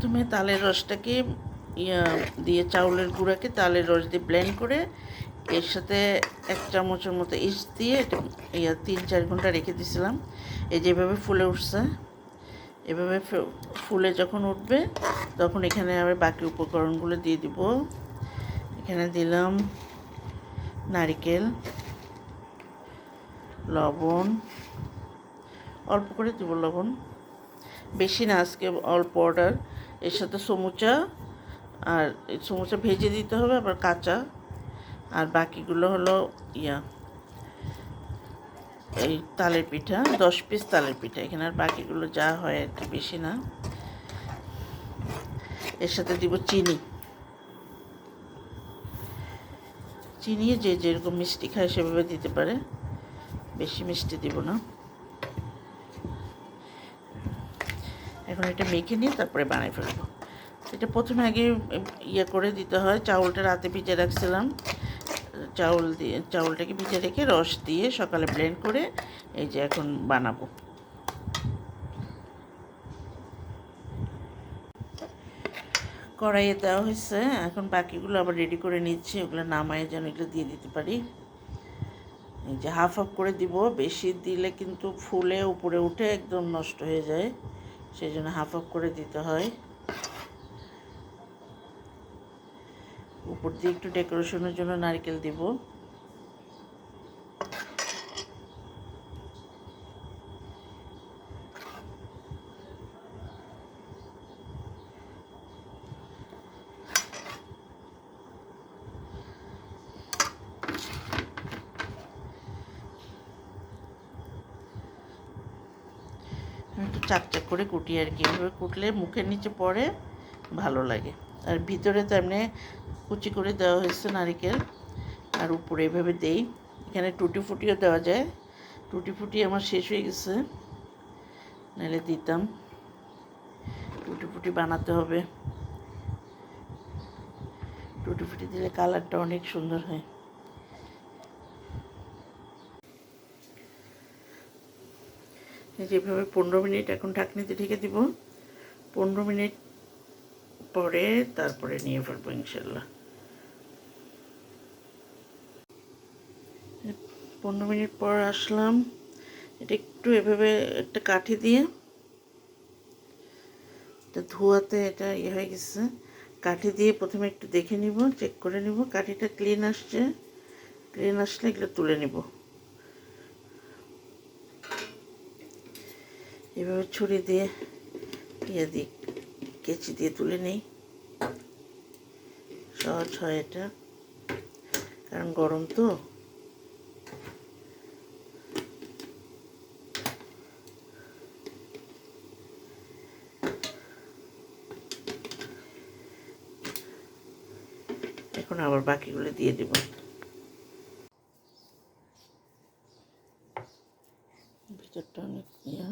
প্রথমে তালের রসটাকে দিয়ে চাউলের গুঁড়াকে তালের রস দিয়ে ব্লেন্ড করে এর সাথে এক চামচের মতো ইস দিয়ে এটা তিন চার ঘণ্টা রেখে দিয়েছিলাম। এই যেভাবে ফুলে উঠছে, এভাবে ফুলে যখন উঠবে তখন এখানে আমি বাকি উপকরণগুলো দিয়ে দিব। এখানে দিলাম নারিকেল, লবণ, অল্প করে দিব লবণ। বেশি না, আজকে অল্প অর্ডার এর সাথে সমুচা, আর সমুচা ভেজে দিতে হবে আবার কাঁচা। আর বাকিগুলো হলো ইয়া, এই তালের পিঠা, দশ পিস তালের পিঠা। এখানে আর বাকিগুলো যা হয় আর বেশি না। এর সাথে দিব চিনি। চিনি যে যেরকম মিষ্টি খায় সেভাবে দিতে পারে। বেশি মিষ্টি দিব না। এখন এটা মেখে নিয়ে তারপরে বানাই ফেলব। এটা প্রথমে আগে ইয়ে করে দিতে হয়, চাউলটা রাতে ভিজে রাখছিলাম। চাউল দিয়ে, চাউলটাকে ভিজে রেখে রস দিয়ে সকালে ব্লেন্ড করে এই যে এখন বানাবো। কড়াইয়ে দেওয়া হয়েছে, এখন বাকিগুলো আবার রেডি করে নিচ্ছি, ওগুলো নামায় যেন এগুলো দিয়ে দিতে পারি। এই যে হাফ হাফ করে দিব, বেশি দিলে কিন্তু ফুলে উপরে উঠে একদম নষ্ট হয়ে যায়। সেই জন্য হাফ হাফ করে দিতে হয়। উপর দিয়ে একটু ডেকোরেশনের জন্য নারকেল দিব। একটু চাকচাক করে কুটি আর কি। এভাবে কুটলে মুখের নিচে পড়ে, ভালো লাগে। আর ভিতরে তো এমনি কুচি করে দেওয়া হয়েছে নারিকেল, আর উপরে এভাবে দেই। এখানে টুটি ফুটিও দেওয়া যায়। টুটি ফুটি আমার শেষ হয়ে গেছে নাহলে দিতাম। টুটি ফুটি বানাতে হবে। টুটি ফুটি দিলে কালারটা অনেক সুন্দর হয়। যেভাবে পনেরো মিনিট এখন ঢাকনিতে ঢেকে দিব, পনেরো মিনিট পরে তারপরে নিয়ে ফেলব ইনশাল্লাহ। পনেরো মিনিট পর আসলাম, এটা একটু এভাবে একটা কাঠি দিয়ে, এটা ধোয়াতে এটা ইয়ে হয়ে গেছে। কাঠি দিয়ে প্রথমে একটু দেখে নিব চেক করে নিব, কাঠিটা ক্লিন আসছে। ক্লিন আসলে এগুলো তুলে নিব। এভাবে ছুরি দিয়ে ইয়ে দিয়ে, কেচি দিয়ে তুলে নেই। সহজ হয় এটা। কারণ গরম তো। এখন আবার বাকিগুলো দিয়ে দেবো। ভিতরটা অনেক ইয়া